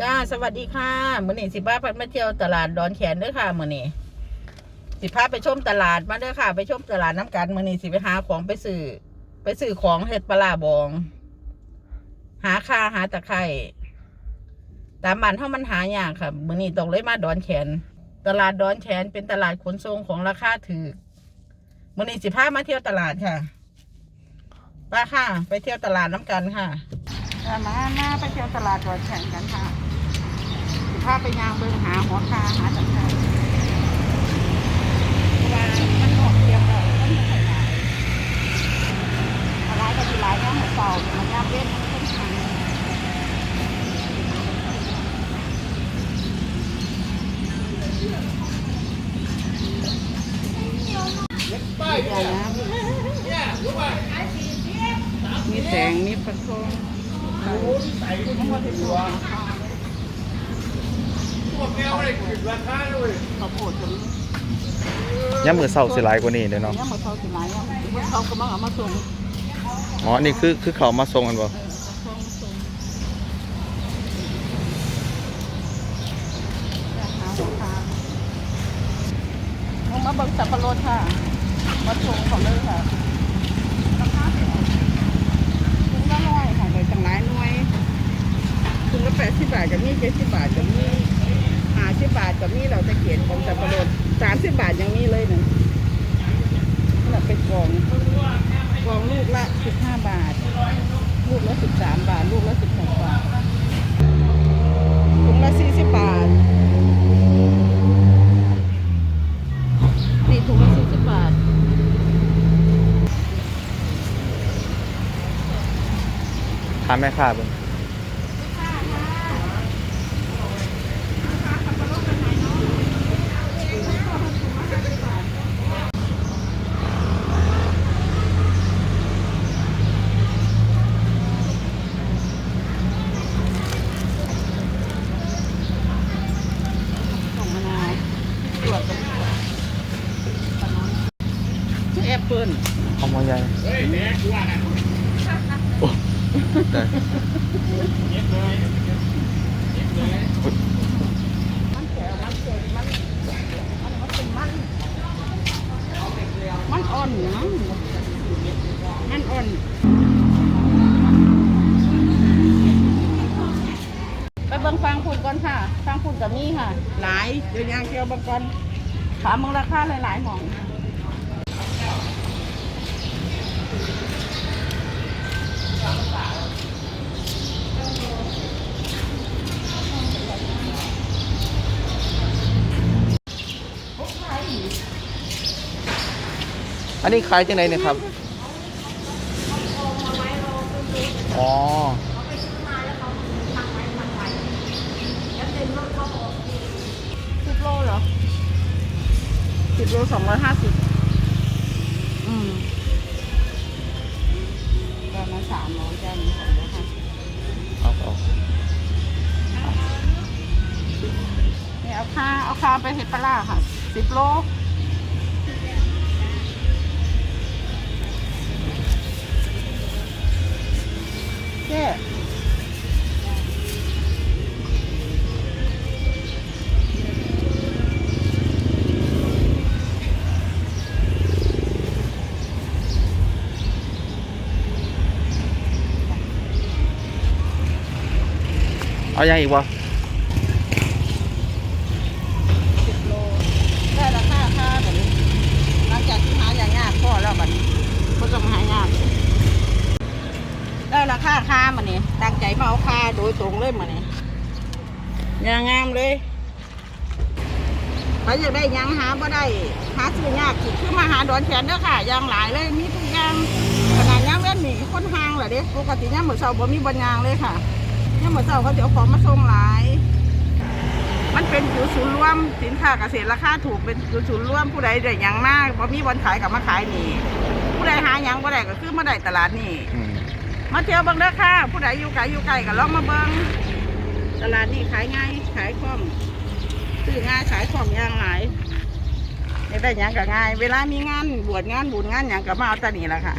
จ้าสวัสดีค่ะมื้อนี้สิพาพัดมาเที่ยวตลาดดอนแขนเด้อค่ะมื้อนี้สิพาไปชมตลาดมาเด้อค่ะ ไปชมตลาดน้ำกันมื้อนี้สิไปหาของไปซื้อไปซื้อของเฮ็ดปลาบอง หาคาหาตะไคร่ตามบ้านเฮามันหายากค่ะมื้อนี้ต้องเลยมาดอนแขน ตลาดดอนแขนเป็นตลาดขนส่งของราคาถูกมื้อนี้สิพามาเที่ยวตลาดค่ะป้าค่ะ ไปเที่ยวตลาดน้ำกันค่ะ มามาไปเที่ยวตลาดดอนแขนกันค่ะสิพาไปยางเบิ่งหาหัวคาหาตะไคร้เว่ามันออกเตรียมแล้วมันไม่ค่อยหลายอะไรก็มีหลายอย่างหัวเป่ามันยามเว้นมันค่อนข้างมีแสงมีประโคอง ข้าวโพดตรงนี้ย่ำมือเศร้าสิหลายกว่านี้เด้อเนาะเนี่ยมาเขาสิหลายอะว่าเขาก็มาเอามาส่งอ๋อนี่คือคือเขามาส่งกันบ่เออเขามาส่งจะหาหัวคาลงมาเบิ่งสับปะรดค่ะ มาส่งของเลยค่ะราคาเท่าไหร่ถุงละร้อยค่ะเลยจังหลายหน่วยถุงละแปดสิบบาทกับนี่เจ็ดสิบบาทกับนี่ห้าสิบบาทกับนี่เราจะเขียนของสับปะรดสามสิบบาทยังมีเลยหนึ่งนี่แหละเป็นกล่องกล่องลูกละสิบห้าบาท ลูกละสิบสามบาท ลูกละสิบหกบาทถุงละสี่สิบบาทนี่ถุงละสี่สิบบาทถาแม่ค้าเบิ่ง ส่งมะนาวตรวจกันชื่อ แอปเปิลเอามาใหญ่โอ้ได้มันแก่มันเจ๋งมันมันมันเป็นมันมันอ่อนนะมันอ่อนไปเบิ่งฟังพูดก่อนค่ะ ฟังพูดกับนี่ค่ะ หลายเดี๋ยวยางเกี่ยวเบางก่อนถามมึงราคาหลายๆหมอง อันนี้ขายจังไดเนี่ยครับ อ๋อ สิบโลเหรอสิบโลสองร้อยห้าสิบอืมประมาณสามร้อยได้ไหมสองร้อยห้าสิบเอาเอานี่เอาค่าเอาค่าไปเห็ดปลาร้าค่ะสิบโล เอายังอีกบ่สิบโลได้ราคาค่าแบบนี้หลังจากที่หาอย่างยากพ่อแล้วบัดนี้ก็ต้องหายากได้ราคาค่ามันนี่ตั้งใจมาเอาค่าโดยตรงเลยมันนี่ยางงามเลยใครอยากได้ยังหาบ่ได้หาซื้อยากสิคือมาหาดอนแขนเด้อค่ะยางหลายเลยมีทุกอย่างขนาดยามเว้นนี่คนห่างเหรอเด้ปกติยามมื้อเช้าบ่มีบนยางเลยค่ะ ยามมื้อเช้าเขาจะเอาของมาส่งหลาย มันเป็นจุดศูนย์รวมสินค้าเกษตรราคาถูกเป็นจุดศูนย์รวมผู้ใดได้หยังมากบ่มีบนขายกับมาขายนี่ผู้ใดหาหยังบ่ได้ก็คือมาได้ตลาดนี่อืมมาเที่ยวเบิ่งเด้อค่ะ ผู้ใดอยู่ไกลอยู่ไกลก็ลองมาเบิ่งตลาดนี่ขายง่ายขายคล่องซื้อง่ายขายคล่องอย่างหลายอยากได้หยังก็ง่าย เวลามีงานบวชงานบุญงานหยังก็มาเอาแตานี่แหละค่ะ